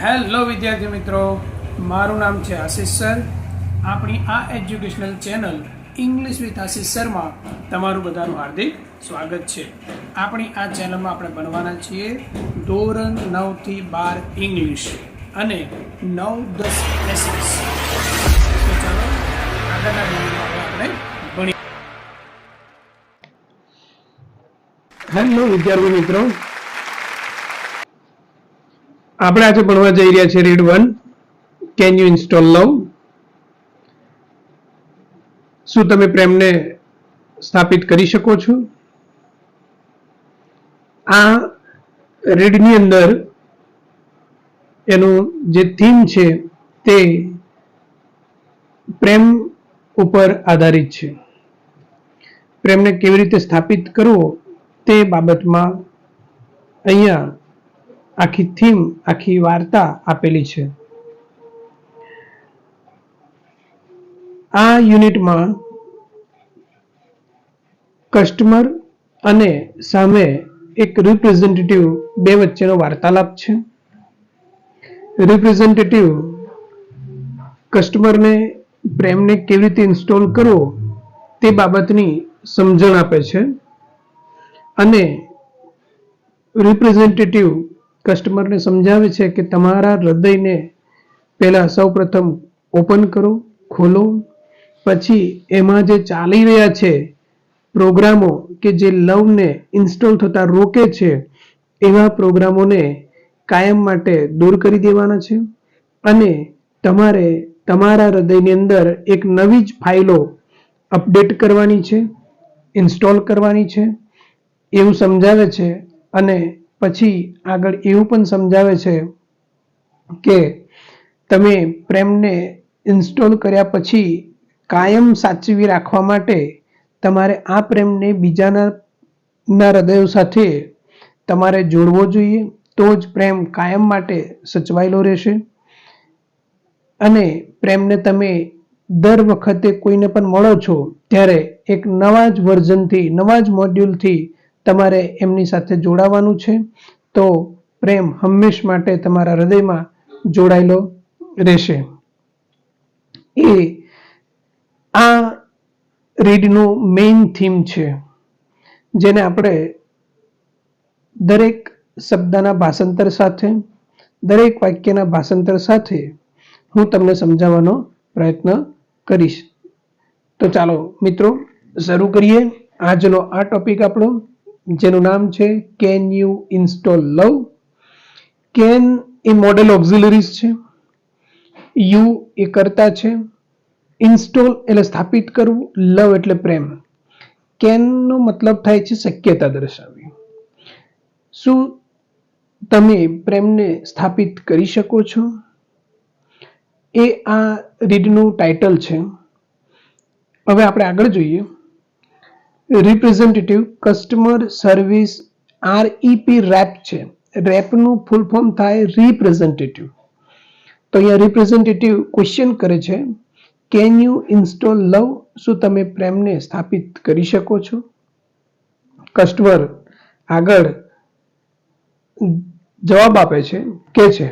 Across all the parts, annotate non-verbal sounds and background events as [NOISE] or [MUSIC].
Hello વિદ્યાર્થી મિત્રો. મારું નામ છે આશિષ સર. આપણી આ educational channel English with Ashish સરમાં તમારું બધાનું હાર્દિક સ્વાગત છે. આપણી આ ચેનલમાં આપણે ભણવાના છીએ ધોરણ નવથી બાર ઇંગ્લિશ અને નવ દસ એસએસ આપણે ભણીએ. હેલો વિદ્યાર્થી મિત્રો. આપણે આજે ભણવા જઈ રહ્યા છીએ read one. Can you install love શું તમે પ્રેમને સ્થાપિત કરી શકો છો? આ રીડની અંદર એનું જે થીમ છે તે પ્રેમ ઉપર આધારિત છે. પ્રેમને કેવી રીતે સ્થાપિત કરવો તે બાબતમાં અહીંયા આખી થીમ આખી વાર્તા આપેલી છે. આ યુનિટમાં કસ્ટમર અને સામે એક રિપ્રેઝેન્ટેટિવ બે વચ્ચેનો વાર્તાલાપ છે. રિપ્રેઝેન્ટેટિવ કસ્ટમરને પ્રેમને કેવી રીતે ઇન્સ્ટોલ કરવો તે બાબતની સમજણ આપે છે. અને રિપ્રેઝેન્ટેટિવ કસ્ટમરને સમજાવે છે કે તમારા હૃદયને પહેલાં સૌપ્રથમ ઓપન કરો, ખોલો. પછી એમાં જે ચાલી રહ્યા છે પ્રોગ્રામો કે જે લવને ઇન્સ્ટોલ થતા રોકે છે, એવા પ્રોગ્રામોને કાયમ માટે દૂર કરી દેવાના છે. અને તમારે તમારા હૃદયની અંદર એક નવી જ ફાઇલો અપડેટ કરવાની છે, ઇન્સ્ટોલ કરવાની છે. એવું સમજાવે છે અને પછી આગળ એવું પણ સમજાવે છે કે તમે પ્રેમને ઇન્સ્ટોલ કર્યા પછી કાયમ સાચવી રાખવા માટે તમારે આ પ્રેમને બીજાના ના હૃદયો સાથે તમારે જોડવો જોઈએ, તો જ પ્રેમ કાયમ માટે સચવાયેલો રહેશે. અને પ્રેમને તમે દર વખતે કોઈને પણ મળો છો, ત્યારે એક નવા જ વર્ઝનથી, નવા જ મોડ્યુલથી તમારે એમની સાથે જોડાવાનું છે, તો પ્રેમ હંમેશ માટે તમારા હૃદયમાં જોડાયેલો રહેશે. એ આ રીડનું મેઇન થીમ છે, જેને આપણે દરેક શબ્દના ભાષાંતર સાથે, દરેક વાક્યના ભાષાંતર સાથે હું તમને સમજાવવાનો પ્રયત્ન કરીશ. તો ચાલો મિત્રો, શરૂ કરીએ. આજનો આ ટોપિક આપણો જેનું નામ છે can you install love can a model auxiliaries છે. યુ એ કરતા છે. ઇન્સ્ટોલ એટલે સ્થાપિત કરવું લવ એટલે પ્રેમ. કેનનો મતલબ થાય છે શક્યતા દર્શાવવી. શું તમે પ્રેમને સ્થાપિત કરી શકો છો? એ આ રીડનું ટાઇટલ છે. હવે આપણે આગળ જોઈએ. Representative customer service REP rep છે. રેપનું ફૂલ ફોર્મ થાય રિપ્રેઝેન્ટેટિવ તો અહીંયા રિપ્રેઝેન્ટેટિવ ક્વેશ્ચન કરે છે કેન યુ ઇન્સ્ટોલ લવ શું તમે પ્રેમને સ્થાપિત કરી શકો છો? કસ્ટમર આગળ જવાબ આપે છે, કે છે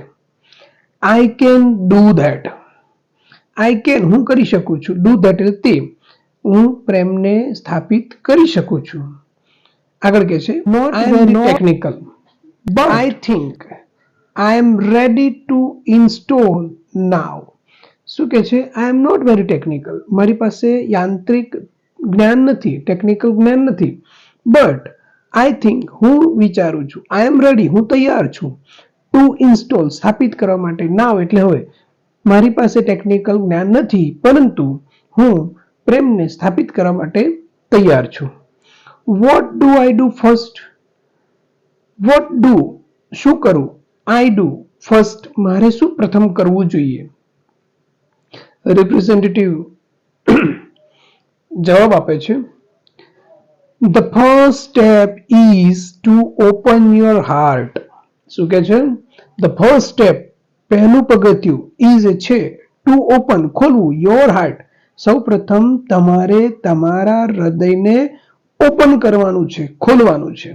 I can do that I can હું કરી શકું છું? ડુ ધેટ એટલે તે. હું પ્રેમને સ્થાપિત કરી શકું છું. આગળ કે છે not technical but I think I am ready to install now શું કે છે I am not very technical મારી પાસે યાંત્રિક જ્ઞાન નથી ટેકનિકલ જ્ઞાન નથી. બટ આઈ થિંક હું વિચારું છું. આઈ એમ રેડી હું તૈયાર છું ટુ ઇન્સ્ટોલ સ્થાપિત કરવા માટે નાવ એટલે હવે મારી પાસે ટેકનિકલ જ્ઞાન નથી પરંતુ હું પ્રેમને સ્થાપિત કરવા માટે તૈયાર છું. What do I do first what do શું કરું? આઈ ડુ ફર્સ્ટ મારે શું પ્રથમ કરવું જોઈએ? રિપ્રેઝેન્ટેટિવ [CLEARS THROAT] જવાબ આપે છે the first step is to open your heart શું કે છે? ધ ફર્સ્ટ સ્ટેપ પહેલું પગથિયું ઇઝ છે ટુ ઓપન ખોલવું યોર હાર્ટ સૌ પ્રથમ તમારે તમારા હૃદયને ઓપન કરવાનું છે, ખોલવાનું છે.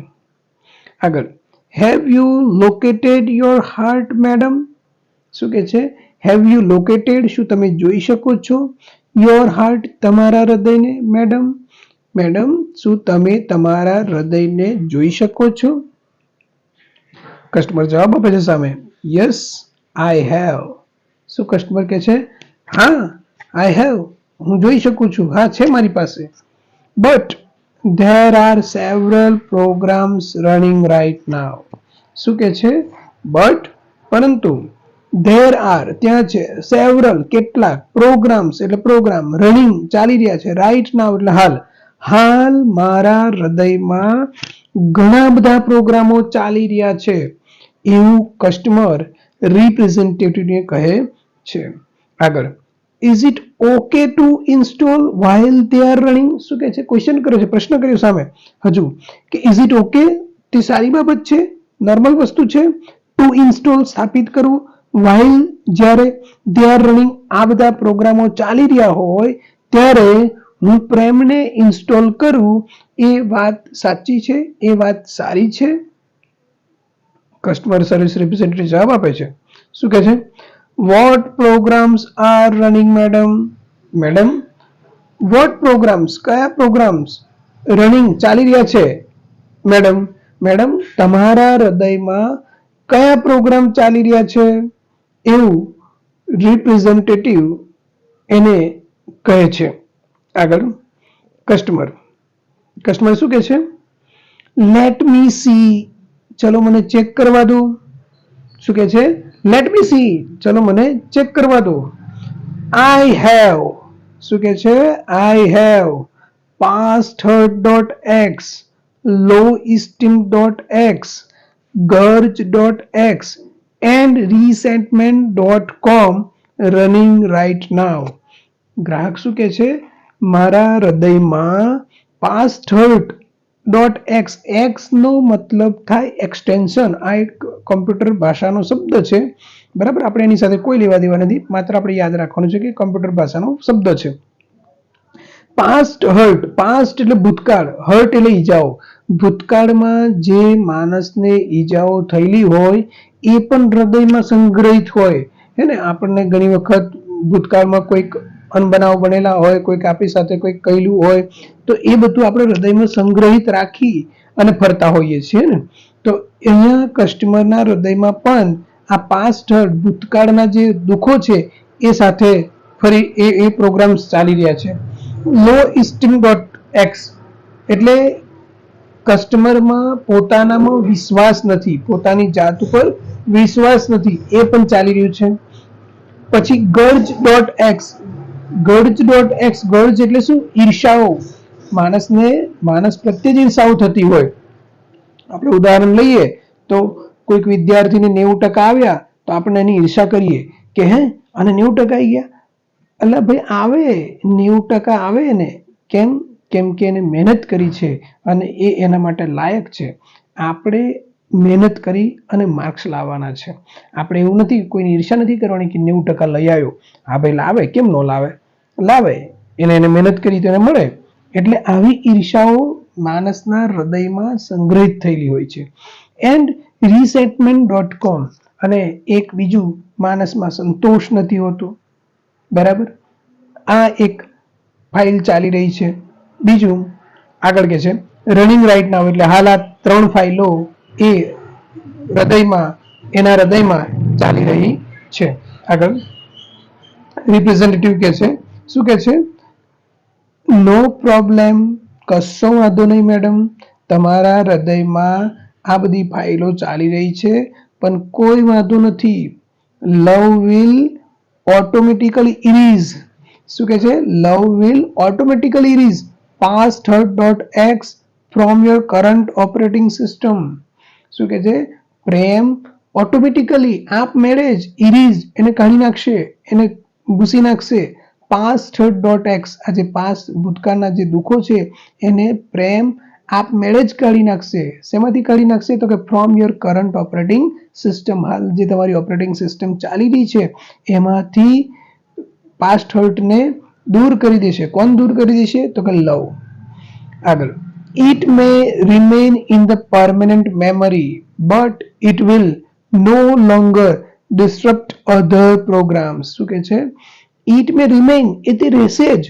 આગળ have you located your heart madam શું કે છે? હેવ યુ લોકેટેડ શું તમે જોઈ શકો છો? યોર હાર્ટ તમારા હૃદયને મેડમ મેડમ શું તમે તમારા હૃદયને જોઈ શકો છો? કસ્ટમર જવાબ આપે છે સામે. યસ આઈ હેવ શું કસ્ટમર કે છે? હા આઈ હેવ હું જોઈ શકું છું. હા, છે મારી પાસે. But there are several programs running right now શું કે છે? બટ પરંતુ ધેર આર ત્યાં છે. સેવરલ કેટલાક પ્રોગ્રામ્સ એટલે પ્રોગ્રામ રનિંગ ચાલી રહ્યા છે રાઈટ નાવ એટલે હાલ. હાલ મારા હૃદયમાં ઘણા બધા પ્રોગ્રામો ચાલી રહ્યા છે. એવું કસ્ટમર રિપ્રેઝેન્ટેટિવને કહે છે. આગળ. Is it okay to install while they are running શું કહે છે? ક્વેશ્ચન કર્યો છે, પ્રશ્ન કર્યો સામે. હજુ. કે ઇઝ ઇટ ઓકે તે સારી બાબત છે નોર્મલ વસ્તુ છે. ટુ ઇન્સ્ટોલ સ્થાપિત કરવું વાઇલ જ્યારે દે આર રનિંગ આ બધા પ્રોગ્રામો ચાલી રહ્યા હોય, ત્યારે હું પ્રેમને ઇન્સ્ટોલ કરું. એ વાત સાચી છે, એ વાત સારી છે. કસ્ટમર સર્વિસ રિપ્રેઝેન્ટેટિવ જવાબ આપે છે. શું કહે છે? What programs are running madam madam what programs કયા પ્રોગ્રામ્સ રનિંગ ચાલી રહ્યા છે? મેડમ મેડમ તમારા હૃદયમાં કયા પ્રોગ્રામ ચાલી રહ્યા છે? એવું રિપ્રેઝેન્ટેટિવ એને કહે છે. આગળ. કસ્ટમર કસ્ટમર શું કહે છે? લેટ મી સી ચલો મને ચેક કરવા દો. શું કહે છે? લેટ મી સી ચલો મને ચેક કરવા દો. આઈ હેવ શું કહે છે? I have past dot X low esteem dot X grudge dot X and resentment dot com running right now ગ્રાહક શું કહે છે? મારા હૃદયમાં પાસ થર્ટ ડોટ એક્સ એક્સનો મતલબ થાય એક્સટેન્શન આ એક કમ્પ્યુટર ભાષાનો શબ્દ છે. બરાબર? આપણે એની સાથે કોઈ લેવા દેવા નથી. માત્ર આપણે યાદ રાખવાનું છે કે કમ્પ્યુટર ભાષાનો શબ્દ છે. પાસ્ટ હર્ટ પાસ્ટ એટલે ભૂતકાળ. હર્ટ એટલે ઈજાઓ. ભૂતકાળમાં જે માણસને ઈજાઓ થયેલી હોય, એ પણ હૃદયમાં સંગ્રહિત હોય. હે ને? આપણને ઘણી વખત ભૂતકાળમાં કોઈક અનબનાવ બનેલા હોય, કોઈક આપણી સાથે કોઈક કહેલું હોય, તો એ બધું આપણે હૃદયમાં સંગ્રહિત રાખી અને ફરતા હોઈએ છીએ ને. તો અહીંયા કસ્ટમરના હૃદયમાં પણ આ પાસ્ટ ભૂતકાળના જે દુઃખો છે, એ સાથે ફરી એ એ પ્રોગ્રામ્સ ચાલી રહ્યા છે. લો ઇસ્ટિંગ ડોટ એક્સ એટલે કસ્ટમરમાં પોતાનામાં વિશ્વાસ નથી, પોતાની જાત ઉપર વિશ્વાસ નથી, એ પણ ચાલી રહ્યું છે. પછી grudge dot x grudge dot x, grudge એટલે શું? ઈર્ષાઓ. માણસને, માણસ પ્રત્યે જ ઈર્ષાઓ થતી હોય. આપણે ઉદાહરણ લઈએ તો કોઈક વિદ્યાર્થીને નેવું ટકા આવ્યા તો આપણે એની ઈર્ષા કરીએ કે હે અને નેવું ટકા આવી ગયા? એટલે ભાઈ, આવે. નેવું ટકા આવે ને. કેમ? કેમ કે એને મહેનત કરી છે અને એ એના માટે લાયક છે. આપણે મહેનત કરી અને માર્ક્સ લાવવાના છે. આપણે એવું નથી, કોઈની ઈર્ષા નથી કરવાની કે નેવું ટકા લઈ આવ્યો. હા ભાઈ, લાવે. કેમ ન લાવે? લાવે, એને એને મહેનત કરી તો એને મળે. એટલે આવી ઈર્ષાઓ માણસના હૃદયમાં સંગ્રહિત થયેલી હોય છે. એન્ડ રીસેટમેન્ટ ડોટ કોમ અને એક બીજું માણસમાં સંતોષ નથી હોતો. બરાબર? આ એક ફાઇલ ચાલી રહી છે. બીજું આગળ કે છે. રનિંગ રાઇટ નાવ એટલે હાલ આ ત્રણ ફાઇલો એ હૃદયમાં, એના હૃદયમાં ચાલી રહી છે. આગળ. રિપ્રેઝેન્ટેટિવ કે છે. શું કહે છે? નો પ્રોબ્લેમ કશો વાંધો નહીં મેડમ તમારા હૃદયમાં આ બધી ફાઇલો ચાલી રહી છે, પણ કોઈ વાંધો નથી. લવ વિલ ઓટોમેટિકલી ઇરીઝ શું કહે છે? Love will automatically erase past third dot x from your current operating system શું કહે છે? પ્રેમ ઓટોમેટિકલી આપ મેળે જ ઇરીઝ એને કાઢી નાખશે. એને ભૂસી નાખશે. પાસ્ટ ડોટ એક્સ આ જે પાસ્ટ ભૂતકાળના જે દુઃખો છે, એને પ્રેમ આપ મેળેજ કાઢી નાખશે. શેમાંથી કાઢી નાખશે? તો કે from your current operating system હાલ જે તમારી ઓપરેટિંગ સિસ્ટમ ચાલી રહી છે, એમાંથી પાસ્ટ હર્ટને દૂર કરી દેશે. કોણ દૂર કરી દેશે? તો કે લવ આગળ. It may remain in the permanent memory but it will no longer disturb other programs શું કે છે? ઇટ મે રિમેઇન, એ તે રહેશે જ.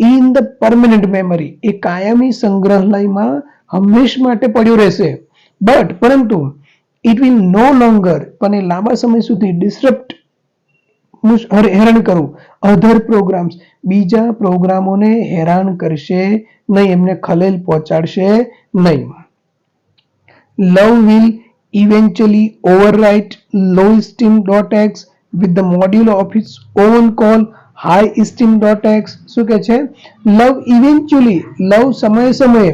ઇન ધ પરમનન્ટ મેમરી, એ કાયમી સંગ્રહાલયમાં હંમેશ માટે પડ્યો રહેશે. બટ, પરંતુ ઇટ વિલ નો લોંગર, પણ એ લાંબા સમય સુધી ડિસ્ટર્બ હેરાન કરવું અધર પ્રોગ્રામ્સ, બીજા પ્રોગ્રામોને હેરાન કરશે નહીં, એમને ખલેલ પહોંચાડશે નહીં. Love will eventually dot lowesteam.x with the module of its own call highesteam.x શું કહે છે? લવ ઇવેન્ચ્યુઅલી લવ સમયે સમયે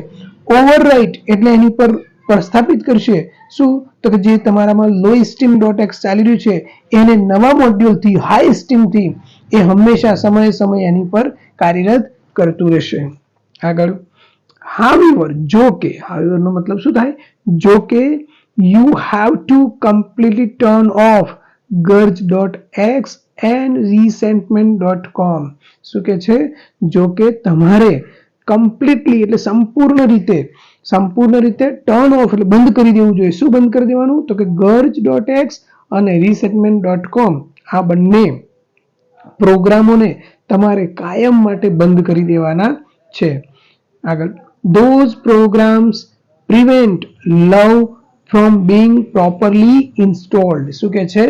ઓવરરાઇટ એટલે એની પર પ્રસ્થાપિત કરશે. શું? તો કે જે તમારામાં લો ઇસ્ટીમ ડોટ એક્સ ચાલી રહ્યું છે, એને નવા મોડ્યુલથી હાઈ સ્ટીમથી એ હંમેશા સમયે સમયે એની પર કાર્યરત કરતું રહેશે. આગળ. હાવીવર જો કે હાવીવરનો મતલબ શું થાય? જો કે you have to completely turn off grudge and resentment dot com. શું કે છે? જો કે તમારે કમ્પ્લીટલી એટલે સંપૂર્ણ રીતે સંપૂર્ણ રીતે ટર્ન ઓફ એટલે બંધ કરી દેવું જોઈએ. શું બંધ કરી દેવાનું? તો કે ગર્જ ડોટ એક્સ અને રિસેટમેન્ટ ડોટ કોમ. આ બંને પ્રોગ્રામોને તમારે કાયમ માટે બંધ કરી દેવાના છે. આગળ. Those programs prevent love from being properly installed શું કે છે?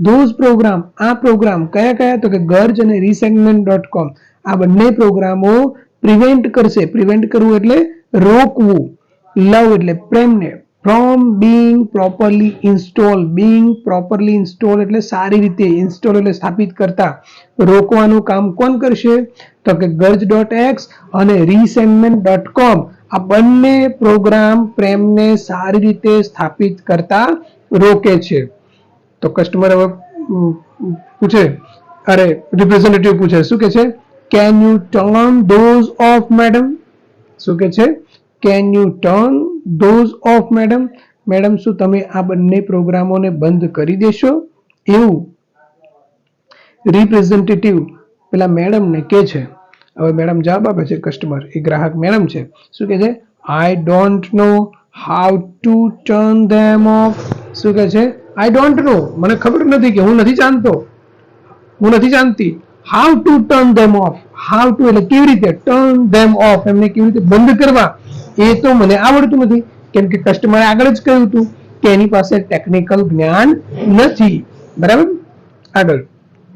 ધોઝ પ્રોગ્રામ આ પ્રોગ્રામ કયા કયા? તો કે ગર્જ અને રીસેગમેન્ટ ડોટ કોમ આ બંને પ્રોગ્રામો પ્રિવેન્ટ કરશે. પ્રિવેન્ટ કરવું એટલે રોકવું. લવ એટલે પ્રેમને. From being properly install being properly install એટલે સારી રીતે ઇન્સ્ટોલ એટલે સ્થાપિત કરતા. રોકવાનું કામ કોણ કરશે? તો કે ગર્જ ડોટ એક્સ અને રિસેગમેન્ટ ડોટ કોમ આ બંને પ્રોગ્રામ પ્રેમને સારી રીતે સ્થાપિત કરતા રોકે છે. તો કસ્ટમર હવે પૂછે, અરે રિપ્રેઝેન્ટેટિવ પૂછે, શું કે છે? Can you turn those off madam શું કે છે? Can you turn those off madam madam શું તમે આ બંને પ્રોગ્રામોને બંધ કરી દેશો? એવું. રિપ્રેઝેન્ટેટિવ પેલા મેડમને કે છે. હવે મેડમ જવાબ આપે છે કસ્ટમર એ ગ્રાહક મેડમ છે. શું કે છે? I don't know how to turn them off શું કે છે? આઈ ડોન્ટ નો મને ખબર નથી કે હું નથી જાણતો. હું નથી જાણતી. How to turn them off how to એટલે કેવી રીતે ટર્ન ધેમ ઓફ એમને કેવી રીતે બંધ કરવા? એ તો મને આવડતું નથી. કેમ કે કસ્ટમરે આગળ જ કહ્યું હતું કે એની પાસે ટેકનિકલ જ્ઞાન નથી. બરાબર? આગળ.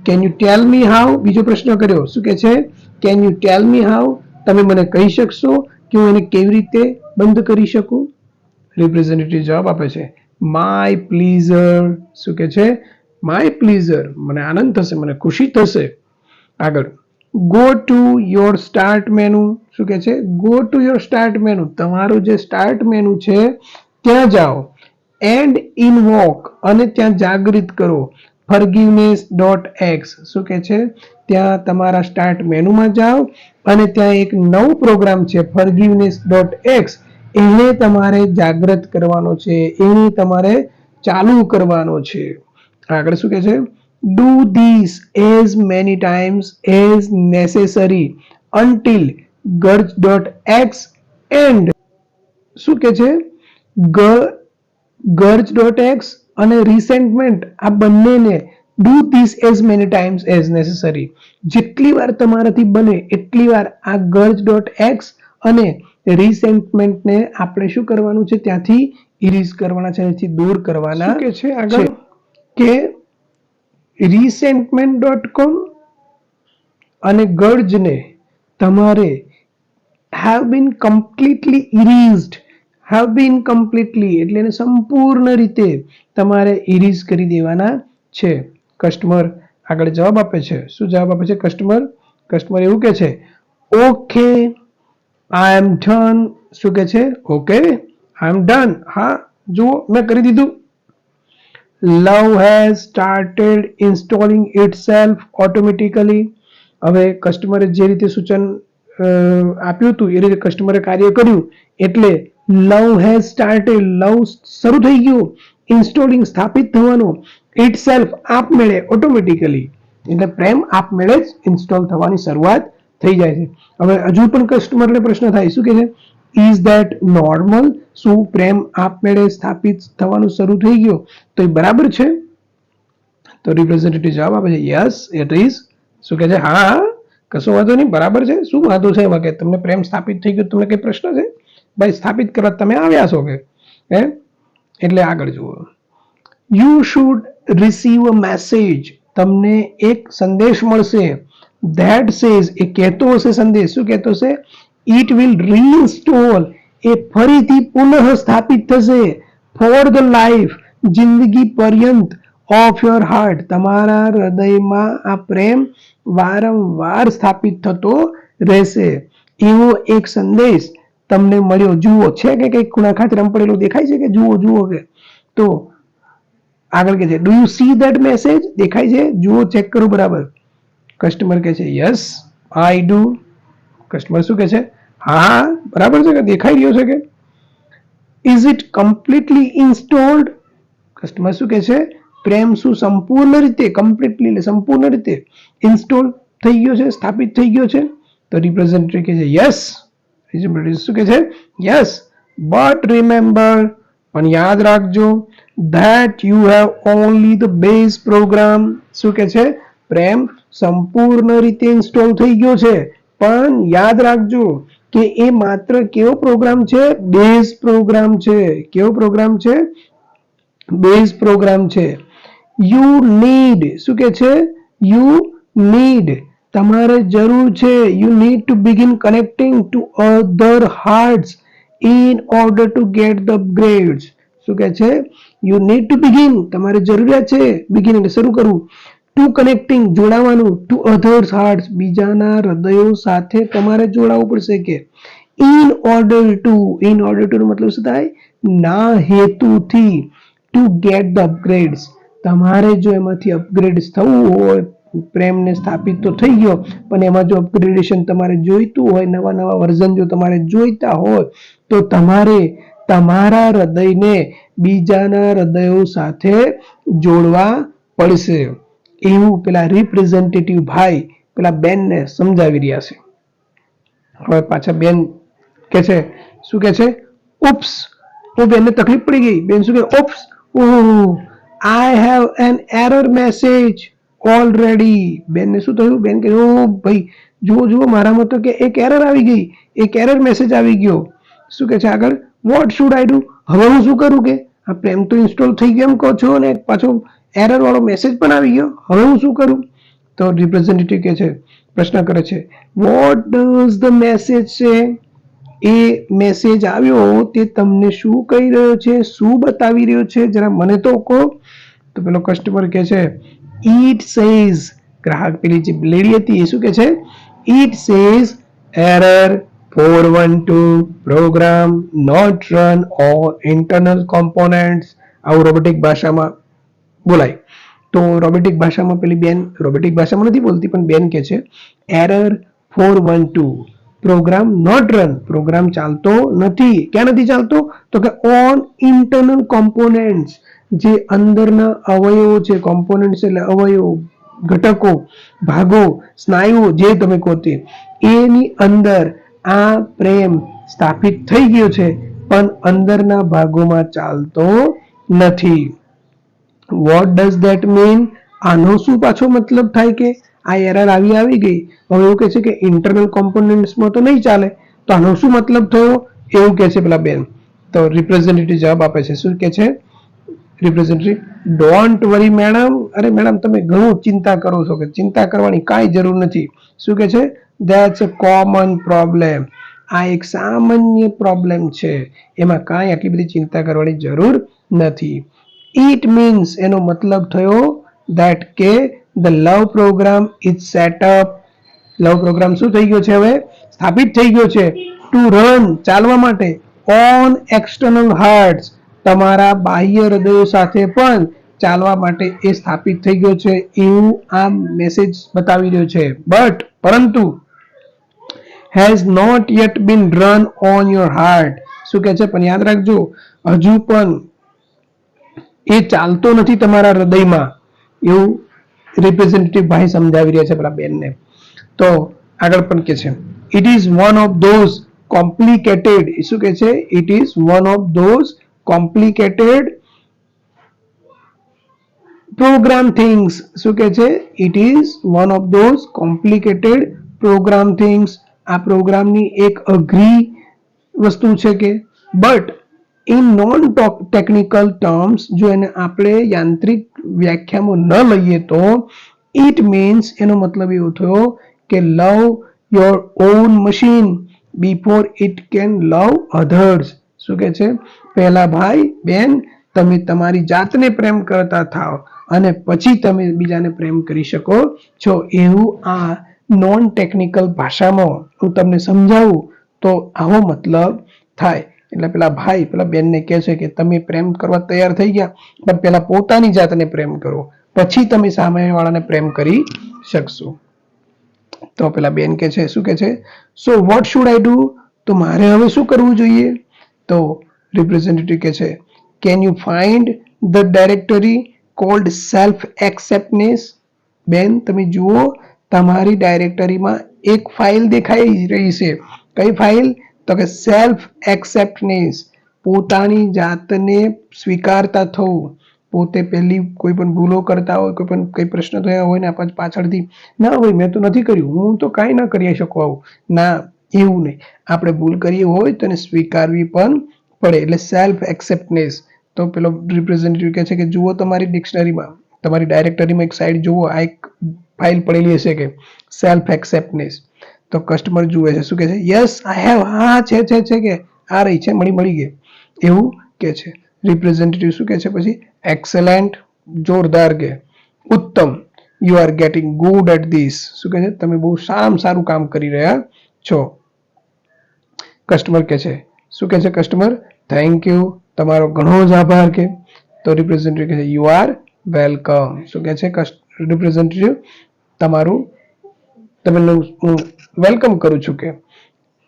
Can you tell me how બીજો પ્રશ્ન કર્યો. શું કે છે? Can you tell me how તમે મને કહી શકશો કે હું એને કેવી રીતે બંધ કરી શકું? રિપ્રેઝેન્ટેટિવ જવાબ આપે છે માય પ્લીઝર શું કે છે? માય પ્લીઝર મને આનંદ થશે, મને ખુશી થશે. આગળ go to your start menu શું કે છે? Go to your start menu તમારું જે સ્ટાર્ટ મેનુ છે, ત્યાં જાઓ એન્ડ ઇન વોક અને ત્યાં જાગૃત કરો. ફરગીવનેસ ડોટ એક્સ શું કે છે? ત્યાં તમારા સ્ટાર્ટ મેનુમાં જાઓ અને ત્યાં એક નવો પ્રોગ્રામ છે ફરગીવનેસ ડોટ એક્સ એને તમારે જાગૃત કરવાનો છે, એને તમારે ચાલુ કરવાનો છે. આગળ શું કે છે? Do this as many times as necessary until grudge dot x and શું કે છે? ગર્જ ડોટ એક્સ અને રિસેન્ટમેન્ટ આ બંનેને do this as many times as necessary જેટલી વાર તમારાથી બને એટલી વાર આ ગર્જ ડોટ એક્સ અને રિસેન્ટમેન્ટને આપણે શું કરવાનું છે? ત્યાંથી ઇરીઝ કરવાના છે એથી દૂર કરવાના કે છે આગળ? કે રિસેન્ટમેન્ટ ડોટ કોમ અને ગર્જને તમારે have been completely erased have been completely એટલે સંપૂર્ણ રીતે તમારે ઇરીઝ કરી દેવાના છે. કસ્ટમર આગળ જવાબ આપે છે. શું જવાબ આપે છે કસ્ટમર કસ્ટમર એવું કે છે ઓકે આઈ એમ ડન શું કે છે? ઓકે આઈ એમ ડન હા, જુઓ, મેં કરી દીધું. Love has started installing itself automatically હવે કસ્ટમરે જે રીતે સૂચન આપ્યું હતું, એ રીતે કસ્ટમરે કાર્ય કર્યું. એટલે લવ હેઝ સ્ટાર્ટેડ લવ શરૂ થઈ ગયું. ઇન્સ્ટોલિંગ સ્થાપિત થવાનું. ઇટ સેલ્ફ આપમેળે ઓટોમેટિકલી એટલે પ્રેમ આપમેળે જ ઇન્સ્ટોલ થવાની શરૂઆત થઈ જાય છે. હવે હજુ પણ કસ્ટમરને પ્રશ્ન થાય, શું કે છે? ઇઝ ધેટ નોર્મલ શું પ્રેમ આપમેળે સ્થાપિત થવાનું શરૂ થઈ ગયું? તો એ બરાબર છે? તો રિપ્રેઝેન્ટેટિવ જવાબ આપે છે યસ ઇટ ઇઝ શું કહે છે? હા હા કશો વાંધો નહીં, બરાબર છે. શું વાંધો છે એમાં કે તમને પ્રેમ સ્થાપિત થઈ ગયો, તમને કઈ પ્રશ્ન છે? ભાઈ, સ્થાપિત કરવા તમે આવ્યા છો કે? હે? એટલે આગળ જુઓ. You should receive a message તમને એક સંદેશ મળશે. ધેટ સેઝ એ કહેતો હશે સંદેશ. શું કહેતો હશે? ઇટ વિલ રીઇન્સ્ટોલ એ ફરીથી પુનઃ સ્થાપિત થશે. ફોર ધ લાઈફ જિંદગી પર્યંત. ઓફ યોર હાર્ટ તમારા હૃદયમાં આ પ્રેમ વારંવાર સ્થાપિત થતો રહેશે. એવો એક સંદેશ તમને મળ્યો. જુઓ. છે કે કંઈક ખૂણા ખાતે પડેલું દેખાય છે કે જુઓ જુઓ કે? તો આગળ કે છે do you see that message દેખાય છે. જુઓ ચેક કરો, બરાબર. કસ્ટમર કે છે યસ આઈ ડુ કસ્ટમર શું કે છે? હા હા, બરાબર છે કે દેખાઈ રહ્યો છે કે? Is it completely installed customer શું કે છે? પ્રેમ શું સંપૂર્ણ રીતે કમ્પ્લીટલી એટલે સંપૂર્ણ રીતે ઇન્સ્ટોલ થઈ ગયો છે, સ્થાપિત થઈ ગયો છે? તો રિપ્રેઝેન્ટેટિવ કે છે યસ શું કે છે? યસ બટ રિમેમ્બર પણ યાદ રાખજો that you have only the base program શું કે છે? પ્રેમ સંપૂર્ણ રીતે ઇન્સ્ટોલ થઈ ગયો છે. પણ યાદ રાખજો કે એ માત્ર કેવો પ્રોગ્રામ છે? બેઝ પ્રોગ્રામ છે. કેવો પ્રોગ્રામ છે? બેઝ પ્રોગ્રામ છે. યુ નીડ શું કે છે? યુ નીડ તમારે જરૂર છે. You need to begin connecting to other hearts in order to get the upgrades શું કહે છે? યુ નીડ ટુ બિગિન તમારે જરૂરિયાત છે બિગિન એટલે શરૂ કરવું. ટુ કનેક્ટિંગ જોડાવાનું. ટુ અધર્સ હાર્ટ્સ બીજાના હૃદયો સાથે તમારે જોડાવવું પડશે કે in order to in order to મતલબ શું થાય? ના હેતુથી. ટુ ગેટ ધ અપગ્રેડ્સ તમારે જો એમાંથી અપગ્રેડ થવું હોય, પ્રેમને સ્થાપિત તો થઈ ગયો, પણ એમાં જો અપગ્રેડેશન તમારે જોઈતું હોય, નવા નવા વર્ઝન જો તમારે જોઈતા હોય, તો તમારે તમારા હૃદયને બીજાના હૃદયો સાથે જોડવા પડશે. એવું પેલા રિપ્રેઝેન્ટેટિવ ભાઈ પેલા બેનને સમજાવી રહ્યા છે. હવે પાછા બેન કે છે, શું કે છે? ઉપ્સ. ઓ બેનને તકલીફ પડી ગઈ. બેન શું કે oops oh I have an error message already બેનને શું થયું? બેન કે, ઓ ભાઈ, જુઓ જુઓ મારામાં તો કે એક એરર આવી ગઈ. એક એરર મેસેજ આવી ગયો. શું કે છે આગળ? વોટ શુડ આઈ ડુ હવે હું શું કરું કે આ પ્રેમ તો ઇન્સ્ટોલ થઈ ગયો એમ કહો છો અને પાછો એરર વાળો મેસેજ પણ આવી ગયો. હવે હું શું કરું? તો રિપ્રેઝેન્ટેટિવ કે છે, પ્રશ્ન કરે છે વોટ ડઝ ધ મેસેજ છે? એ મેસેજ આવ્યો તે તમને શું કહી રહ્યો છે? શું બતાવી રહ્યો છે? જરા મને તો કહો. તો પેલો કસ્ટમર કે છે ઈટ સેઝ ગ્રાહક પેલી જે લેડી હતી એ શું કે છે? It says error four one two program not run components. આવું રોબોટિક ભાષામાં બોલાય. તો રોબોટિક ભાષામાં પેલી બેન રોબોટિક ભાષામાં નથી બોલતી, પણ બેન કે છે error four one two program not run program ચાલતો નથી. ક્યાં નથી ચાલતો? તો કે ઓન ઇન્ટરનલ કોમ્પોનેન્ટ્સ જે અંદરના અવયવો છે કોમ્પોનેન્ટ્સ એટલે અવયવો, ઘટકો, ભાગો, સ્નાયુઓ, જે તમે કહો તે, એની અંદર આ પ્રેમ સ્થાપિત થઈ ગયો છે, પણ અંદરના ભાગોમાં ચાલતો નથી. વોટ ડઝ ધેટ મીન આનો શું પાછો મતલબ થાય કે આ એરર આવી આવી ગઈ? હવે એવું કહે છે કે ઇન્ટરનલ કોમ્પોનન્ટ્સમાં તો નહીં ચાલે. તો આનો શું મતલબ થયો? એવું કહે છે પેલા બેન. તો રિપ્રેઝેન્ટેટિવ જવાબ આપે છે. શું કે છે? રિપ્રેઝેન્ટેટિવ ડોન્ટ વરી મેડમ અરે મેડમ તમે ઘણું ચિંતા કરો છો કે ચિંતા કરવાની કાંઈ જરૂર નથી. શું કે છે? દેટ્સ અ કોમન પ્રોબ્લેમ આ એક સામાન્ય પ્રોબ્લેમ છે. એમાં કાંઈ આટલી બધી ચિંતા કરવાની જરૂર નથી. ઇટ મીન્સ એનો મતલબ થયો ધેટ કે the love program is set up love program શું થઈ ગયો છે હવે? સ્થાપિત થઈ ગયો છે. ટુ રન ચાલવા માટે. ઓન એક્સટર્નલ હાર્ટ્સ તમારા બાહ્ય હૃદયો સાથે પણ ચાલવા માટે એ સ્થાપિત થઈ ગયો છે. એવું આ મેસેજ બતાવી રહ્યો છે. બટ પરંતુ has not yet been run on your heart શું કે છે? પણ યાદ રાખજો, હજુ પણ એ ચાલતો નથી તમારા હૃદયમાં. એવું રિપ્રેઝેન્ટેટિવ ભાઈ સમજાવી રહ્યા છે પેલા બેનને. તો આગળ પણ કે છે it is one of those complicated શું કે છે? It is one of those complicated program things શું કે છે? It is one of those complicated program things આ પ્રોગ્રામની એક અઘરી વસ્તુ છે કે but in non technical terms જો એને આપણે યાંત્રિક વ્યાખ્યામાં ન લઈએ તો ઇટ મીન્સ એનો મતલબ એવો થયો કે love your own machine before it can love others શું કે છે? પહેલા ભાઈ, બેન, તમે તમારી જાતને પ્રેમ કરતા થાઓ અને પછી તમે બીજાને પ્રેમ કરી શકો છો. એવું આ નોન ટેકનિકલ ભાષામાં હું તમને સમજાવું તો આવો મતલબ થાય. એટલે પેલા ભાઈ, પેલા બેનને કહે છે કે તમે પ્રેમ કરવા તૈયાર થઈ ગયા, પણ પેલા પોતાની જાતને પ્રેમ કરો. પછી તમે સામેવાળાને પ્રેમ કરી શકશો. તો પેલા બેન કે છે, શું કે છે? So what should I do તો મારે હવે શું કરવું જોઈએ? તો રિપ્રેઝેન્ટેટિવ કે છે can you find the directory called self acceptance બેન, તમે જુઓ તમારી ડાયરેક્ટરીમાં એક ફાઇલ દેખાઈ રહી છે. કઈ ફાઇલ? તો કે સેલ્ફ એક્સેપ્ટનેસ પોતાની જાતને સ્વીકારતા થવું. પોતે પહેલી કોઈ પણ ભૂલો કરતા હોય, કોઈ પણ કંઈ પ્રશ્ન થયા હોય ને પછી પાછળથી, ના હોય મેં તો નથી કર્યું. હું તો કાંઈ ના કરી શકું આવું. ના, એવું નહીં. આપણે ભૂલ કરીએ હોય તો એને સ્વીકારવી પણ પડે. એટલે સેલ્ફ એક્સેપ્ટનેસ તો પેલો રિપ્રેઝેન્ટેટિવ કહે છે કે, જુઓ તમારી ડિક્શનરીમાં તમારી ડાયરેક્ટરીમાં એક સાઈડ જુઓ, આ એક ફાઇલ પડેલી હશે કે સેલ્ફ એક્સેપ્ટનેસ તો કસ્ટમર જુએ છે. શું કહે છે? યસ આઈ હેવ હા, છે છે છે કે આ રહી છે, મળી મળી ગઈ. એવું કે છે. રિપ્રેઝેન્ટેટિવ શું કહે છે પછી? એક્સેલેન્ટ જોરદાર કે ઉત્તમ. You are getting good at this શું કહે છે? તમે બહુ સારામાં સારું કામ કરી રહ્યા છો. કસ્ટમર કે છે. શું કહે છે કસ્ટમર થેન્ક યુ તમારો ઘણો જ આભાર કે. તો રિપ્રેઝેન્ટેટિવ કહે છે યુ આર વેલકમ શું કહે છે રિપ્રેઝેન્ટેટિવ તમારું તમને વેલકમ કરું છું કે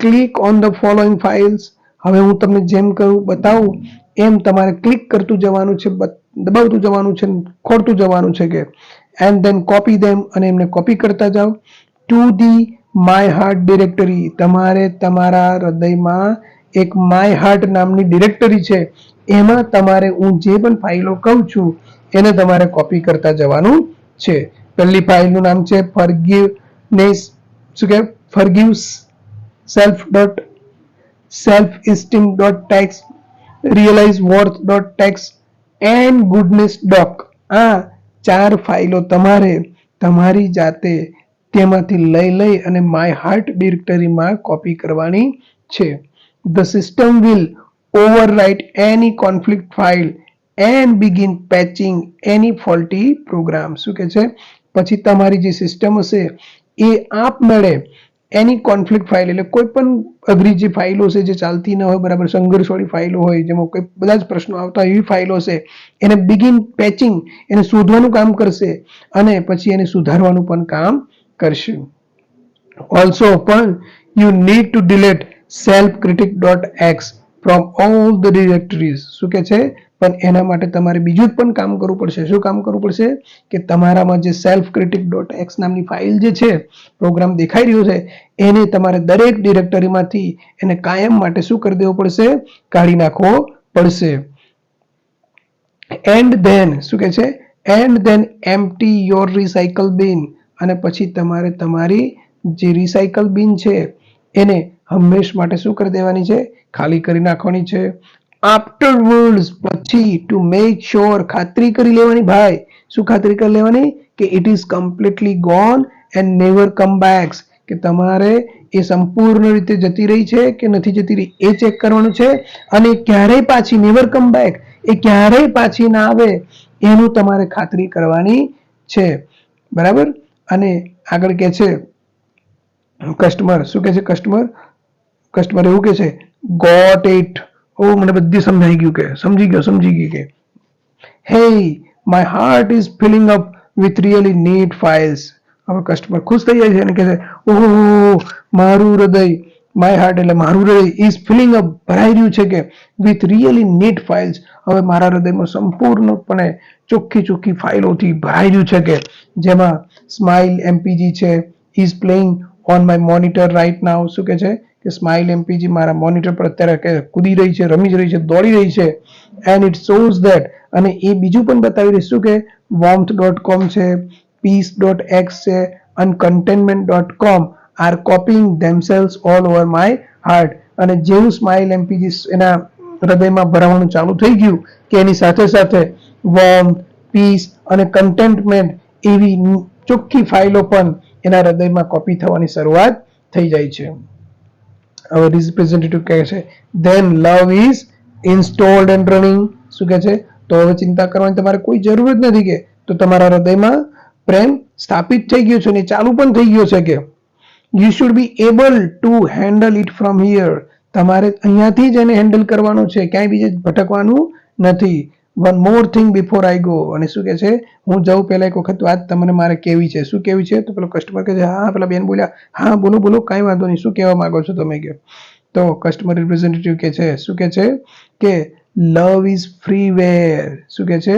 click on the following files હવે હું તમને જેમ કહું બતાવું એમ તમારે ક્લિક કરતું જવાનું છે દબાવતું જવાનું છે ખોડતું જવાનું છે કે એન્ડ ધેન કોપી દેમ અને એમને કોપી કરતા જાઓ to the my heart directory તમારે તમારા હૃદયમાં એક માય હાર્ટ નામની ડિરેક્ટરી છે એમાં તમારે હું જે પણ ફાઇલો કહું છું એને તમારે કોપી કરતા જવાનું છે. પહેલી ફાઇલનું નામ છે ફરગીવનેસ શું કે forgives self dot self esteem dot txt realize worth dot txt and goodness doc આ ચાર ફાઇલો તમારે તમારી જાતે તેમાંથી લઈ લઈ અને માય હાર્ટ ડિરેક્ટરીમાં કોપી કરવાની છે. The system will overwrite any conflict file and begin patching any faulty program શું કે છે? પછી તમારી જે સિસ્ટમ હશે, એ આપમેળે એની કોન્ફ્લિક્ટ ફાઇલ એટલે કોઈ પણ અઘરી જે ફાઇલો છે જે ચાલતી ન હોય, બરાબર સંઘર્ષવાળી ફાઇલો હોય, જેમાં કોઈ બધા જ પ્રશ્નો આવતા એવી ફાઇલો છે એને બિગિન પેચિંગ એને શોધવાનું કામ કરશે અને પછી એને સુધારવાનું પણ કામ કરશે. ઓલ્સો પણ you need to delete self critic dot exe from all the directories શું કે છે? પણ એના માટે તમારે બીજું પણ કામ કરવું પડશે. શું કામ કરવું પડશે? કે તમારામાં જે સેલ્ફ ક્રિટિક ડોટ એક્સ નામની ફાઇલ જે છે પ્રોગ્રામ દેખાઈ રહ્યો છે, એને તમારે દરેક ડિરેક્ટરીમાંથી એને કાયમ માટે શું કરી દેવો પડશે? કાઢી નાખવો પડશે. એન્ડ ધેન શું કે છે? And then empty your recycle bin અને પછી તમારે તમારી જે રિસાયકલ બિન છે, એને હંમેશ માટે શું કરી દેવાની છે? ખાલી કરી નાખવાની છે. આફ્ટરવર્ડ્સ પછી ટુ મેક શ્યોર ખાતરી કરી લેવાની ભાઈ. શું ખાતરી કરી લેવાની? કે it is completely gone and never come backs કે તમારે એ સંપૂર્ણ રીતે જતી રહી છે કે નથી જતી રહી, એ ચેક કરવાનું છે. અને ક્યારેય પાછી નેવર કમ બેક એ ક્યારેય પાછી ના આવે, એનું તમારે ખાતરી કરવાની છે. બરાબર? અને આગળ કે છે કસ્ટમર શું કે છે કસ્ટમર કસ્ટમર એવું કે છે ગોટ ઇટ ઓ, મને બધી સમજાઈ ગયું કે, સમજી ગયો, સમજી ગઈ કે. Hey my heart is filling up with really neat files હવે કસ્ટમર ખુશ થઈ જાય છે અને કહે છે, ઓહો, મારું હૃદય માય હાર્ટ એટલે મારું હૃદય ઇઝ ફિલિંગ અપ ભરાઈ રહ્યું છે કે વિથ રિયલી નીટ ફાઇલ્સ હવે મારા હૃદયમાં સંપૂર્ણપણે ચોખ્ખી ચોખ્ખી ફાઇલોથી ભરાઈ રહ્યું છે કે, જેમાં સ્માઇલ એમપીજી છે is playing on my monitor right now શું કે છે? કે સ્માઇલ એમપીજી મારા મોનિટર પર અત્યારે કૂદી રહી છે, રમી રહી છે, દોડી રહી છે. એન્ડ ઇટ શોઝ ધેટ અને એ બીજું પણ બતાવી રહી શું કે? વોમ્થ ડોટ કોમ છે પીસ ડોટ એક્સ છે, અને containment dot com are copying themselves all over my heart અને જેવું સ્માઇલ એમપીજી એના હૃદયમાં ભરાવાનું ચાલુ થઈ ગયું, કે એની સાથે સાથે વોર્મ પીસ અને કન્ટેન્ટમેન્ટ એવી ચોખ્ખી ફાઇલો પણ એના હૃદયમાં કોપી થવાની શરૂઆત થઈ જાય છે. હવે રિપ્રેઝેન્ટેટિવ કહે છે then love is installed and running શું કહે છે? તો હવે ચિંતા કરવાની તમારે કોઈ જરૂર જ નથી કે તો તમારા હૃદયમાં પ્રેમ સ્થાપિત થઈ ગયો છે ને ચાલુ પણ થઈ ગયો છે કે. You should be able to handle it from here તમારે અહીંયાથી જ એને હેન્ડલ કરવાનું છે. ક્યાંય બીજે ભટકવાનું નથી. One more thing before I go અને શું કે છે? હું જાઉં પહેલાં એક વખત વાત તમને મારે કેવી છે? શું કેવી છે? તો પેલો કસ્ટમર કહે છે, હા પેલા બેન બોલ્યા. હા, બોલો બોલો, કાંઈ વાંધો નહીં. શું કહેવા માંગો છો તમે? કે તો કસ્ટમર રિપ્રેઝેન્ટેટિવ કે છે, શું કે છે? કે લવ ઇઝ ફ્રી વેર શું કે છે?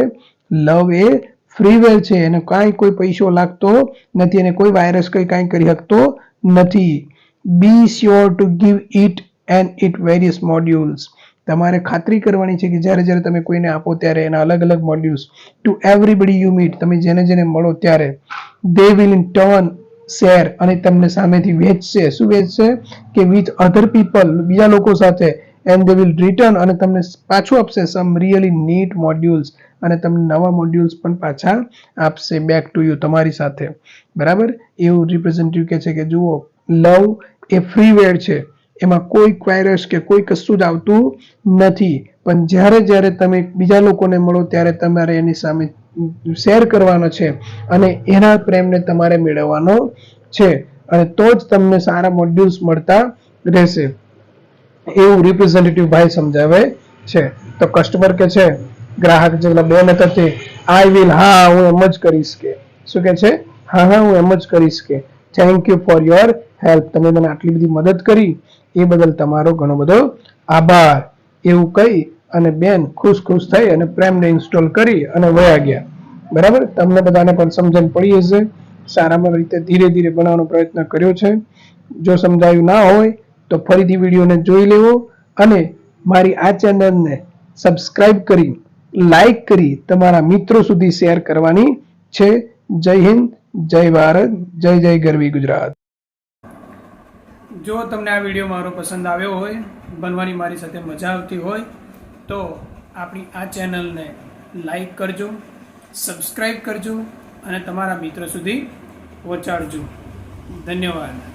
લવ એ ફ્રી વેર છે. એને કાંઈ કોઈ પૈસો લાગતો નથી. અને કોઈ વાયરસ કંઈ કાંઈ કરી શકતો નથી. Be sure to give it and it various modules તમારે ખાતરી કરવાની છે કે જ્યારે જ્યારે તમે કોઈને આપો ત્યારે એના અલગ અલગ modules to everybody you meet તમે જેને જેને મળો ત્યારે they will in turn share અને તમને સામેથી વેચશે. શું વેચશે? કે વિથ અધર પીપલ બીજા લોકો સાથે એન્ડ દે વિલ રિટર્ન અને તમને પાછું આપશે સમ રિયલી નીટ મોડ્યુલ્સ અને તમને નવા મોડ્યુલ્સ પણ પાછા આપશે બેક ટુ યુ તમારી સાથે. બરાબર? એવું રિપ્રેઝેન્ટેટિવ કહે છે કે જુઓ લવ એ ફ્રી વેર છે. એમાં કોઈ વાયરસ કે કોઈ કશું જ આવતું નથી. પણ જ્યારે જ્યારે તમે બીજા લોકોને મળો ત્યારે તમારે એની સામે શેર કરવાનો છે અને એના પ્રેમને તમારે મેળવવાનો છે. અને તો જ તમને સારા મોડ્યુલ્સ મળતા રહેશે. એવું રિપ્રેઝેન્ટેટિવ ભાઈ સમજાવે છે. તો કસ્ટમર કે છે, ગ્રાહક જે પેલા બેન હતા આઈ વિલ હા, હું એમ જ કરીશ કે. શું કે છે? હા હા, હું એમ જ કરીશ કે. Thank you for your help તમે મને આટલી બધી મદદ કરી. એ બદલ તમારો ઘણો બધો આભાર. એવું કહી અને બેન ખુશ ખુશ થઈ અને પ્રેમને ઇન્સ્ટોલ કરી અને વયા ગયા. બરાબર? તમને બધાને પણ સમજણ પડી હશે. સારામાં રીતે ધીરે ધીરે બનાવવાનો પ્રયત્ન કર્યો છે. જો સમજાયું ના હોય તો ફરીથી વિડીયોને જોઈ લેવો અને મારી આ ચેનલને સબસ્ક્રાઇબ કરી લાઈક કરી તમારા મિત્રો સુધી શેર કરવાની છે. જય હિન્દ, જય ભારત, જય જય ગરવી ગુજરાત. જો તમને આ વીડિયો મારો પસંદ આવ્યો હોય, બનવાની મારી સાથે મજા આવતી હોય, તો આપણી આ ચેનલને લાઈક કરજો સબસ્ક્રાઈબ કરજો અને તમારા મિત્રો સુધી પહોંચાડજો. ધન્યવાદ.